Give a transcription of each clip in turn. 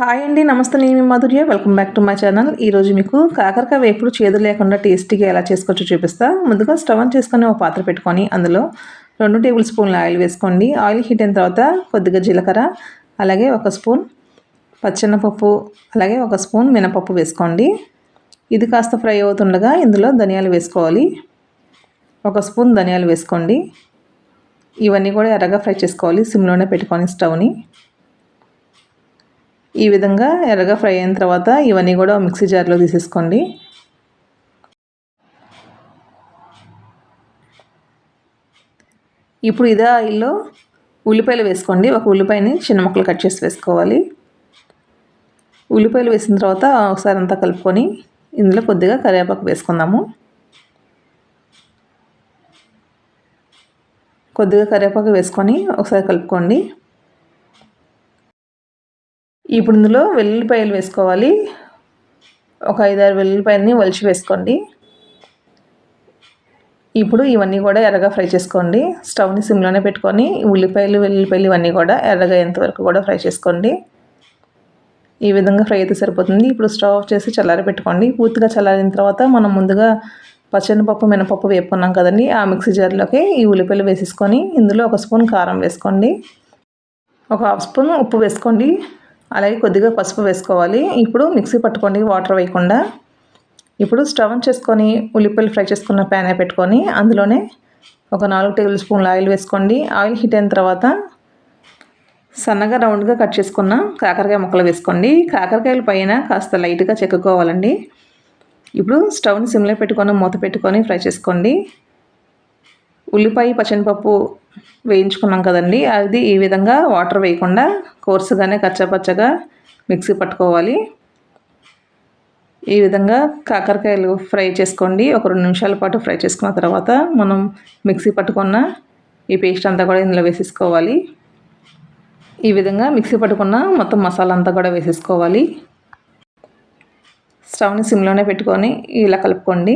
Hi అండి నమస్తే నేను Madhurya. Welcome back to my channel ఈరోజు మీకు కాకరకాయ వేపుడు చేదు లేకుండా టేస్టీగా ఎలా చేసుకోవచ్చో చూపిస్తా. ముందుగా స్టవ్ ఆన్ చేసుకొని ఒక పాత్ర పెట్టుకొని అందులో రెండు టేబుల్ స్పూన్ల ఆయిల్ వేసుకోండి. ఆయిల్ హీట్ అయిన తర్వాత కొద్దిగా జీలకర్ర అలాగే ఒక స్పూన్ పచ్చెనపప్పు అలాగే ఒక స్పూన్ మినపప్పు వేసుకోండి. ఇది కాస్త ఫ్రై అవుతుండగా ఇందులో ధనియాలు వేసుకోవాలి. ఒక స్పూన్ ధనియాలు వేసుకోండి. ఇవన్నీ కూడా ఎర్రగా ఫ్రై చేసుకోవాలి. సిమ్లోనే పెట్టుకొని స్టవ్ని. ఈ విధంగా ఎర్రగా ఫ్రై అయిన తర్వాత ఇవన్నీ కూడా మిక్సీ జార్లో తీసేసుకోండి. ఇప్పుడు ఇదే ఆయిల్లో ఉల్లిపాయలు వేసుకోండి. ఒక ఉల్లిపాయని చిన్న ముక్కలు కట్ చేసి వేసుకోవాలి. ఉల్లిపాయలు వేసిన తర్వాత ఒకసారి అంతా కలుపుకొని ఇందులో కొద్దిగా కరివేపాకు వేసుకుందాము. కొద్దిగా కరివేపాకు వేసుకొని ఒకసారి కలుపుకోండి. ఇప్పుడు ఇందులో వెల్లుల్లిపాయలు వేసుకోవాలి. ఒక ఐదారు వెల్లుల్లిపాయలని వలిచి వేసుకోండి. ఇప్పుడు ఇవన్నీ కూడా ఎర్రగా ఫ్రై చేసుకోండి. స్టవ్ని సిమ్లోనే పెట్టుకొని ఉల్లిపాయలు వెల్లుల్లిపాయలు ఇవన్నీ కూడా ఎర్రగా ఎంతవరకు కూడా ఫ్రై చేసుకోండి. ఈ విధంగా ఫ్రై అయితే సరిపోతుంది. ఇప్పుడు స్టవ్ ఆఫ్ చేసి చల్లారి పెట్టుకోండి. పూర్తిగా చల్లారిన తర్వాత మనం ముందుగా పచ్చనిపప్పు మినపప్పు వేపుకున్నాం కదండి. ఆ మిక్సీ జార్లోకి ఈ ఉల్లిపాయలు వేసేసుకొని ఇందులో ఒక స్పూన్ కారం వేసుకోండి. ఒక హాఫ్ స్పూన్ ఉప్పు వేసుకోండి. అలాగే కొద్దిగా పసుపు వేసుకోవాలి. ఇప్పుడు మిక్సీ పట్టుకోండి వాటర్ వేయకుండా ఇప్పుడు స్టవ్ చేసుకొని ఉల్లిపాయలు ఫ్రై చేసుకున్న ప్యాన్ పెట్టుకొని అందులోనే ఒక నాలుగు టేబుల్ స్పూన్ల ఆయిల్ వేసుకోండి. ఆయిల్ హీట్ అయిన తర్వాత సన్నగా రౌండ్గా కట్ చేసుకున్న కాకరకాయ ముక్కలు వేసుకోండి. కాకరకాయల పైన కాస్త లైట్గా చెక్కుకోవాలండి. ఇప్పుడు స్టవ్ని సిమ్లో పెట్టుకొని మూత పెట్టుకొని ఫ్రై చేసుకోండి. ఉల్లిపాయ పచ్చనిపప్పు వేయించుకున్నాం కదండి. అది ఈ విధంగా వాటర్ వేయకుండా కోర్సుగానే కచ్చపచ్చగా మిక్సీ పట్టుకోవాలి. ఈ విధంగా కాకరకాయలు ఫ్రై చేసుకోండి. ఒక రెండు నిమిషాల పాటు ఫ్రై చేసుకున్న తర్వాత మనం మిక్సీ పట్టుకున్న ఈ పేస్ట్ అంతా కూడా ఇందులో వేసేసుకోవాలి. ఈ విధంగా మిక్సీ పట్టుకున్న మొత్తం మసాలా అంతా కూడా వేసేసుకోవాలి. స్టవ్ని సిమ్లోనే పెట్టుకొని ఇలా కలుపుకోండి.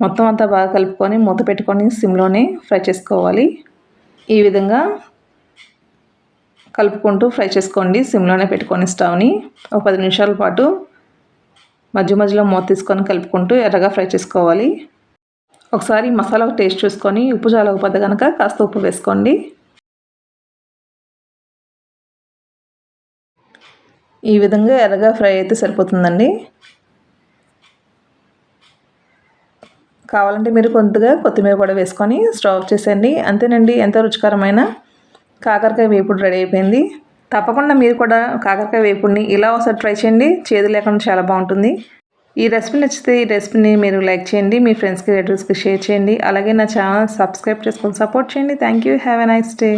మొత్తం అంతా బాగా కలుపుకొని మూత పెట్టుకొని సిమ్లోనే ఫ్రై చేసుకోవాలి. ఈ విధంగా కలుపుకుంటూ ఫ్రై చేసుకోండి. సిమ్లోనే పెట్టుకొని స్టవ్ని ఒక పది నిమిషాల పాటు మధ్య మధ్యలో మూత తీసుకొని కలుపుకుంటూ ఎర్రగా ఫ్రై చేసుకోవాలి. ఒకసారి మసాలా టేస్ట్ చూసుకొని ఉప్పు చాలకపోతే కనుక కాస్త ఉప్పు వేసుకోండి. ఈ విధంగా ఎర్రగా ఫ్రై అయితే సరిపోతుందండి. కావాలంటే మీరు కొద్దిగా కొత్తిమీర కూడా వేసుకొని స్టవ్ ఆఫ్ చేసేయండి. అంతేనండి ఎంతో రుచికరమైన కాకరకాయ వేపుడు రెడీ అయిపోయింది. తప్పకుండా మీరు కూడా కాకరకాయ వేపుడిని ఇలా ఒకసారి ట్రై చేయండి. చేదు లేకుండా చాలా బాగుంటుంది. ఈ రెసిపీ నచ్చితే ఈ రెసిపీని మీరు లైక్ చేయండి మీ ఫ్రెండ్స్కి రిలేటివ్స్కి షేర్ చేయండి. అలాగే నా ఛానల్ సబ్స్క్రైబ్ చేసుకొని సపోర్ట్ చేయండి. Thank you. Have a nice day.